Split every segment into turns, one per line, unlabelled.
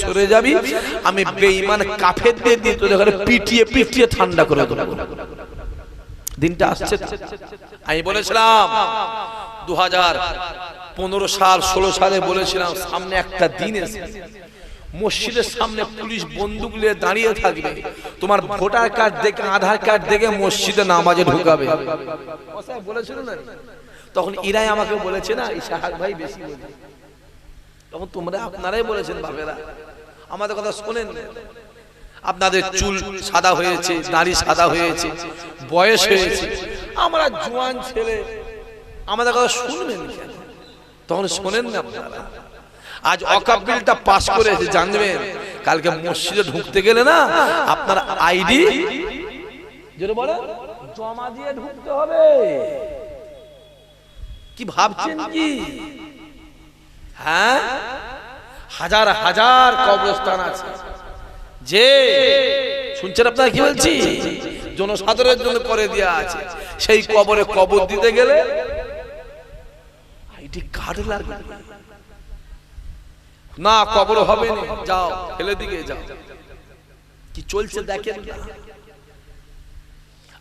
সরে যাবি, আমি পিটিয়ে পিটিয়ে দিনটা আমি সামনে একটা দিন এসে মসজিদের সামনে পুলিশ বন্দুক নিয়ে দাঁড়িয়ে থাকবে। তোমার ভোটার কার্ড দেখে, আধার কার্ড দেখে মসজিদে নামাজে ঢুকাবে। বলেছিল না? তখন ইরাই আমাকে বলেছে না ভাই বেশি বলে। তখন তোমরা আপনারাই বলেছেন, বাপেরা, আমাদের কথা শোনেন। আপনাদের চুল সাদা হয়েছে, দাড়ি সাদা হয়েছে, বয়স হয়েছে। আমরা জোয়ান ছেলে, আমাদের কথা শুনবেন তখন শোনেন না আপনারা। আজ অকাপ বিলটা পাস করেছে জানবেন, কালকে মসজিদে ঢুকতে গেলে না আপনার আইডি যেটা বলে, জমা দিয়ে ঢুকতে হবে। কি ভাবছেন কি? হ্যাঁ? হাজার হাজার কবরস্থান আছে। যে, শুনছেন আপনারা কি বলছি? জনসাধারণের জন্য করে দেওয়া আছে। সেই কবরে কবর দিতে গেলে আইডি কার্ড লাগবে। না, কবর হবে না। যাও, ফেলে দিকে যাও। কি চলছে দেখেন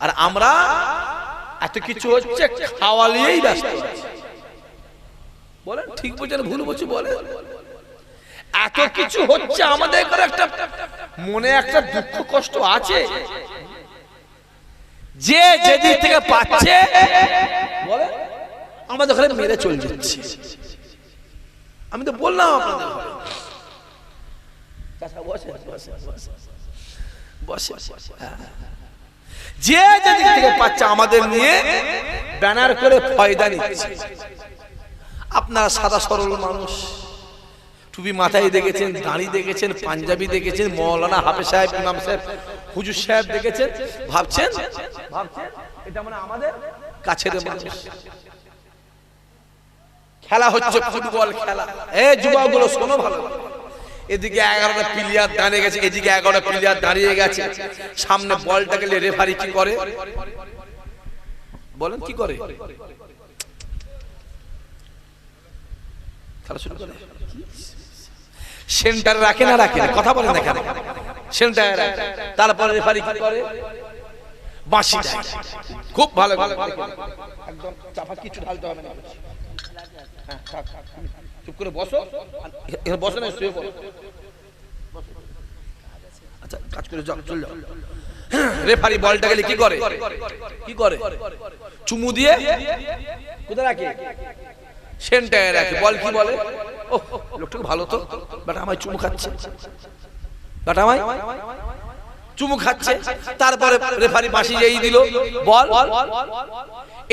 আর আমরা এত কিছু হচ্ছে খাওয়ালিয়েই ব্যস্ত। বলেন, ঠিক বলছেন ভুল বলছি বলেন। এত কিছু হচ্ছে আমাদের করে একটা মনে একটা দুঃখ, কষ্ট আছে। যে যেদিক থেকে পাচ্ছে আমাদের ঘরে মেরে চলে যাচ্ছে। আমি তো বললাম আপনাদের। যে যেদিক থেকে পাচ্ছে আমাদের নিয়ে ব্যানার করে ফয়দা নিচ্ছে। আপনারা সাদা সরল মানুষ। টুপি মাথায় দেখেছেন, দাড়ি দেখেছেন, পাঞ্জাবি দেখেছেন, মৌলানা হাফে সাহেব, ইমাম সাহেব, হুজুর সাহেব দেখেছেন, ভাবছেন? এটা মানে আমাদের কাছের মানুষ। খেলা হচ্ছে ফুটবল খেলা। এ যুবকগুলো শোনো ভালো এদিকে এগারোটা প্লেয়ার দাঁড়িয়ে গেছে, এদিকে এগারোটা প্লেয়ার দাঁড়িয়ে গেছে। সামনে বলটাকে রেফারি কি করে? বলেন কি করে খেলা শুরু করে সেন্টারে রাখে না রাখে কথা বলেন না কেন? সেন্টারে তারপরে রেফারি কি করে? বাঁশি খুব ভালো ভালো একদম চাপা কিছু ঢালতে হবে না। হ্যাঁ, চুপ করে বসো। এখানে বসো না শুয়ে আচ্ছা কাজ করে যাও চল যাও। রেফারি বলটা গেলে কি করে? কি করে? চুমু দিয়ে? কোথায় রাখে? সেন্টারে রাখে। বল কি বলে ও লোকটা ভালো তো? বাট আমায় চুমু খাচ্ছে। বাট আমায়? চুমু খাচ্ছে। তারপরে রেফারি বাঁশি যেই দিল। বল।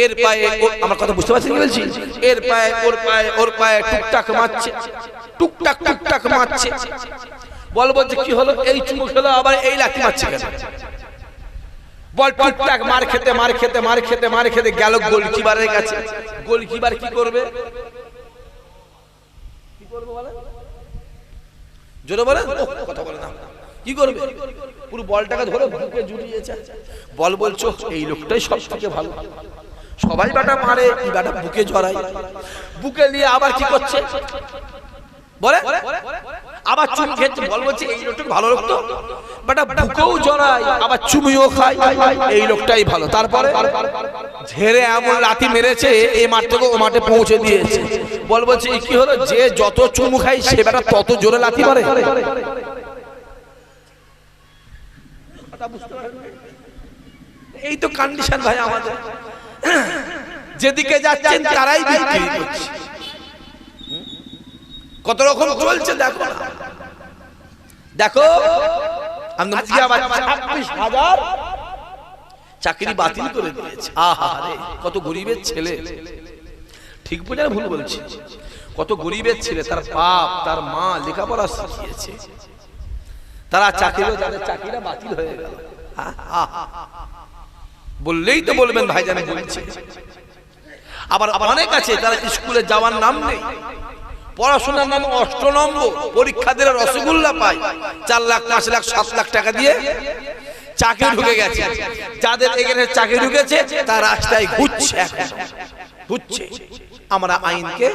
এর পায়ে আমার কথা বুঝতে পারছেন কি বলছি? এর পায়ে ওর পায়ে ওর পায়ে টুকটাক মারছে। টুকটাক টুকটাক মারছে। বল বলছে কি হলো? এই চুমু খেলো আবার এই লাঠি মারছে কেন? বল টুকটাক মার খেতে মার খেতে মার খেতে মার খেতে গেল গোলকিপারের কাছে গোলকিপার কি করবে কি করবে বলে জোরে বলে কথা বলে না কি করবে পুরো বলটাকে ধরে বুকে জুড়িয়েছে বল বলছো এই লোকটাই সব থেকে ভালো সবাই বাটা মারে এই বাটা বুকে জড়ায় বুকে নিয়ে আবার কি করছে বলে আবার চুম খেতে বল বলছে এই লোকটা ভালো লোক তো? বাটা বুকেও জড়ায় আবার চুমিও খায় এই লোকটাই ভালো। তারপরে ঝেড়ে এমন লাথি মেরেছে এই মাঠ থেকে ও মাঠে পৌঁছে দিয়েছে। বল বলছে কি হলো? যে যত চুমু খায় সে বেটা তত জোরে লাথি মারে। এই তো কন্ডিশন ভাই আমাদের। যেদিকে যাচ্ছেন তারাই বিক্রি করছে। কত রকম চলছে দেখো না। দেখো। আজকে আবার ছাব্বিশ হাজার চাকরি বাতিল করে দিয়েছে। কত গরিবের ছেলে। ঠিক বোঝা ভুল বলছি। কত গরিবের ছেলে তার বাপ তার মা লেখাপড়া শিখিয়েছে। তারা চাকরি তাদের চাকরিটা বাতিল হয়ে গেল। বললেই তো বলবেন ভাইজান বলছে। আবার অনেক আছে তারা স্কুলে যাওয়ার নাম নেই? পড়াশোনার নাম অষ্ট নম্বর পরীক্ষা দিলে রসগোল্লা পায় চার লাখ, পাঁচ লাখ, সাত লাখ টাকা দিয়ে চাকরি ঢুকে গেছে। যাদের এখানে চাকরি ঢুকেছে, তার রাস্তায় ঘুরছে ঘুরছে। আমরা আইনকে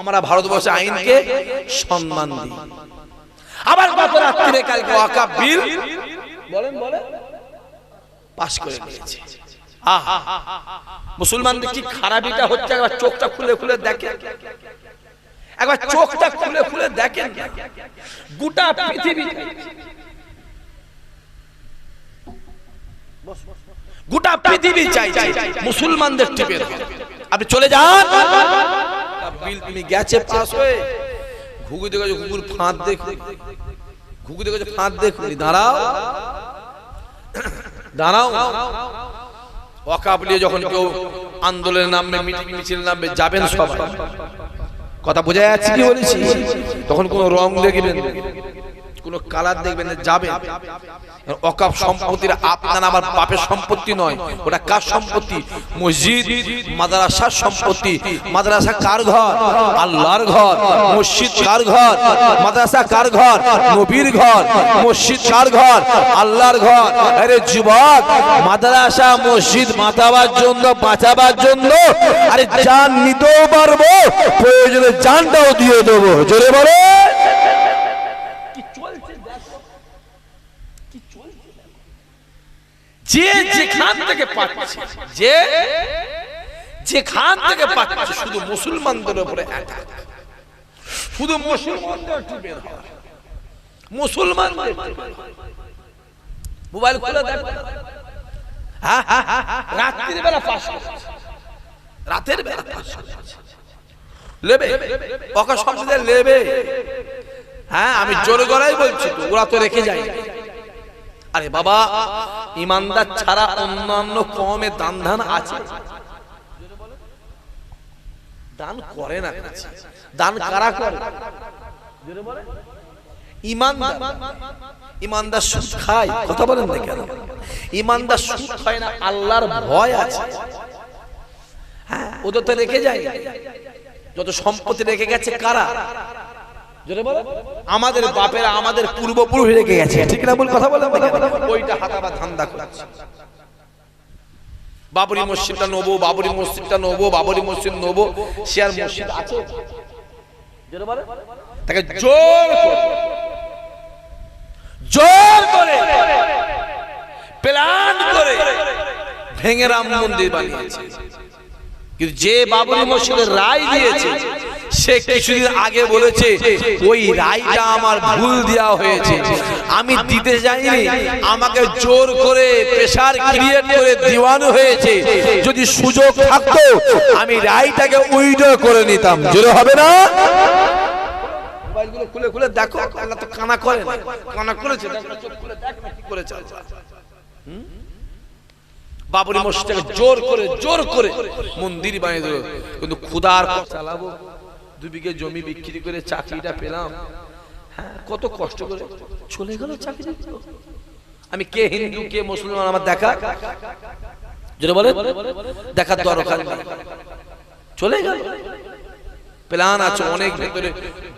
আমরা ভারতবর্ষে আইনকে সম্মান দিই। আবার গত রাত্রিরে কালকে বলেন বলেন পাস করে দিয়েছে আহা, মুসলমানদের কি খারাপিটা হচ্ছে? একবার চোখটা খুলে খুলে দেখে একবার চোখটা খুলে খুলে দেখেন। গোটা পৃথিবী গোটা পৃথিবী চাই মুসলমানদের টিপে। আপনি চলে যান। বিল তুমি গেছে পাস হয়ে। ঘুঘু দেখে ঘুঘুর ফাঁদ দেখুন ঘুঘু দেখে ফাঁদ দেখুন দাঁড়াও। দাঁড়াও। ওয়াকাব নিয়ে যখন কেউ আন্দোলনের নামে মিটিং মিছিল নামবে যাবেন সবাই। কথা বোঝা যাচ্ছে কি বলেছি? তখন কোন রং দেখবেন কোন কালার দেখবেন না, যাবেন অকাপ সম্পত্তির আপনার আমার সম্পত্তি নয় ওটা কার সম্পত্তি? মসজিদ মাদ্রাসার সম্পত্তি। মাদ্রাসা কার ঘর? আল্লাহর ঘর। মসজিদ কার ঘর? মাদ্রাসা কার ঘর? নবীর ঘর। মসজিদ কার ঘর? আল্লাহর ঘর। আরে যুবক মাদ্রাসা মসজিদ মাতাবার জন্য বাঁচাবার জন্য আরে জান নিতেও পারব প্রয়োজনে জানটাও দিয়ে দেবো। জোরে বলে। যে যেখান থেকে পাচ্ছে যে যেখান থেকে পাচ্ছে শুধু মুসলমানদের উপরে। শুধু মুসলমানদের হয়। মুসলমান মোবাইল খুলে দেখ। হ্যাঁ হ্যাঁ হ্যাঁ, রাত্রির বেলা পাঁচশো রাতের বেলা পাঁচশো লেবে সংসদে লেবে। হ্যাঁ আমি জোরে গলায় বলছি ওরা তো রেখে যায়। আরে বাবা, ইমানদার ছাড়া অন্যান্য কমে দান ধান আছে? দান করে না দান কারা করে? ইমানদার। খায় খায় না, আল্লাহর ভয় আছে। হ্যাঁ ওদের তো রেখে যায়। যত সম্পত্তি রেখে গেছে কারা? আমাদের বাপেরা আমাদের পূর্বপুরুষ রেখে গেছে। ঠিক না বল কথা কেন? ওইটা হাতাবা ধান্দা করছে। বাবরি মসজিদটা নেব বাবরি মসজিদটা নেব বাবরি মসজিদ নেব। সে আর মসজিদ আছে? তাকে জোর জোর করে। প্ল্যান করে। ভেঙে রাম মন্দির বানিয়েছে। কিন্তু যে বাবরি মসজিদের রায় দিয়েছে সে কিছুদিন আগে বলেছে, ওই রায়টা আমার ভুল দেওয়া হয়েছে। আমি দিতে যাইনি। আমাকে জোর করে প্রেসার ক্রিয়েট করে দিওয়ানো হয়েছে। যদি সুযোগ থাকতো, আমি রায়টাকে উইডো করে নিতাম। জোরে হবে না? বাবরি মসজিদটাকে জোর করে জোর করে মন্দির বানিয়ে দিল। কিন্তু খুদার চালাবো। দু বিঘে জমি বিক্রি করে চাকরিটা পেলাম। হ্যাঁ কত কষ্ট করে চলে গেল চাকরি। আমি কে হিন্দু, কে মুসলমান, আমার দেখা? যেটা বলে দেখার দরকার চলে গেল। প্ল্যান আছে, অনেক ভেতরে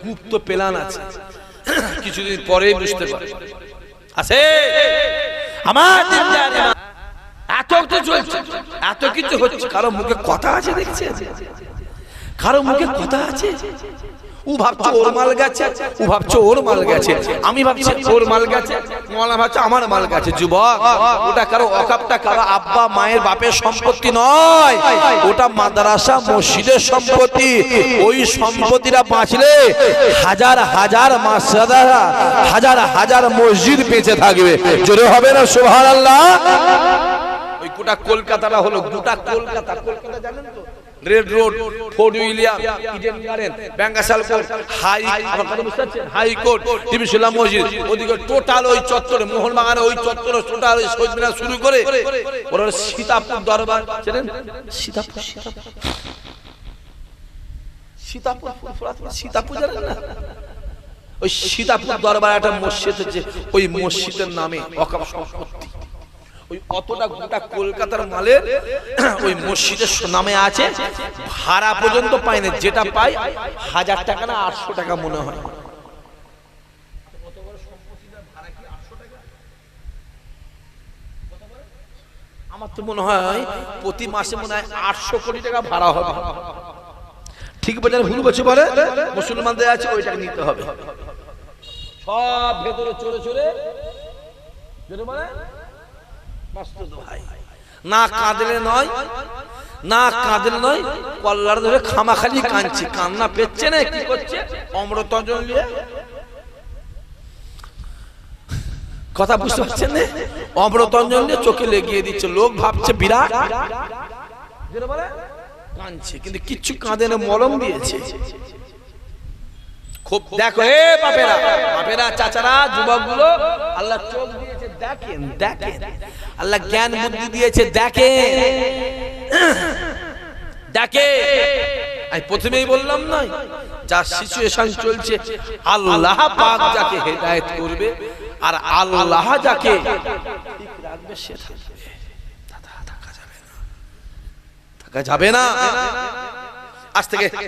গুপ্ত প্ল্যান আছে। কিছুদিন পরে বুঝতে পারে আছে? আমার এত কিছু চলছে, এত কিছু হচ্ছে, কারও মুখে কথা আছে দেখছে কারও মুখে কথা আছে? ও ভাবছে ওর মাল গেছে। ও ভাবছে ওর মাল গেছে। আমি ভাবছি ওর মাল গেছে। মৌলানা ভাবছে আমার মাল গেছে। যুবক ওটা কারও অকাপটা কারও আব্বা মায়ের বাপের সম্পত্তি নয়। ওটা মাদ্রাসা মসজিদের সম্পত্তি। ওই সম্পত্তিটা বাঁচলে হাজার হাজার মাসাদা হাজার হাজার মসজিদ বেঁচে থাকবে। জোরে হবে না সুবহানাল্লাহ? ওই গোটা কলকাতাটা হলো গোটা কলকাতা। কলকাতা জানেন তো? Red road fort William Eden garden Bankshall court high আমার কথা বুঝতে পারছেন হাই কোর্ট টিবিসুল্লাহ মসজিদ ওদিকে টোটাল ওই চত্বরে মোহনবাগানে ওই চত্বরে টোটাল ওই শহীদ মিনার শুরু করে ওরা সীতাপুর দরবার চেনেন সীতাপুর সীতাপুর সীতাপুর সীতাপুর জানেন না? ওই সীতাপুর দরবার একটা মসজিদ হচ্ছে ওই মসজিদের নামে অকাপ সম্পত্তি। ওই অতটা গোটা কলকাতার মালের ওই মসজিদের নামে আছে ভাড়া পর্যন্ত পায় না যেটা পায় হাজার টাকা না আটশো টাকা মনে হয়। আমার তো মনে হয় প্রতি মাসে মনে হয় আটশো কোটি টাকা ভাড়া হবে। ঠিক বাজার ভুল বছর পরে মুসলমানদের আছে ওইটাকে নিতে হবে। সব ভেতরে বলে, মাসুদ ভাই না কাঁদলে নয়, না কাঁদলে নয়, কল্লার ধরে খামাখালি কাঁদছি। কান্না পেচ্ছে না, কি করছে? অমৃতঞ্জন নিয়ে কথা বুঝতে পারছেন অমৃতঞ্জন নিয়ে চোখে লেগিয়ে দিচ্ছে। লোক ভাবছে বিরাট। কাঁদছে, কিন্তু কিচ্ছু কাঁদে না, মলম দিয়েছে। খুব দেখো, এ বাপেরা। বাপেরা, চাচারা, যুবকগুলো, আল্লাহ চোখ দিয়েছে, দেখেন দেখেন। আল্লাহ জ্ঞান বুদ্ধি দিয়েছে দেখে। দেখে। আমি প্রথমেই বললাম নয় যা সিচুয়েশন চলছে আল্লাহ পাক যাকে হেদায়েত করবে আর আল্লাহ যাকে ঠিক রাখবে সে থাকা যাবে না। থাকা যাবে না। আজ থেকে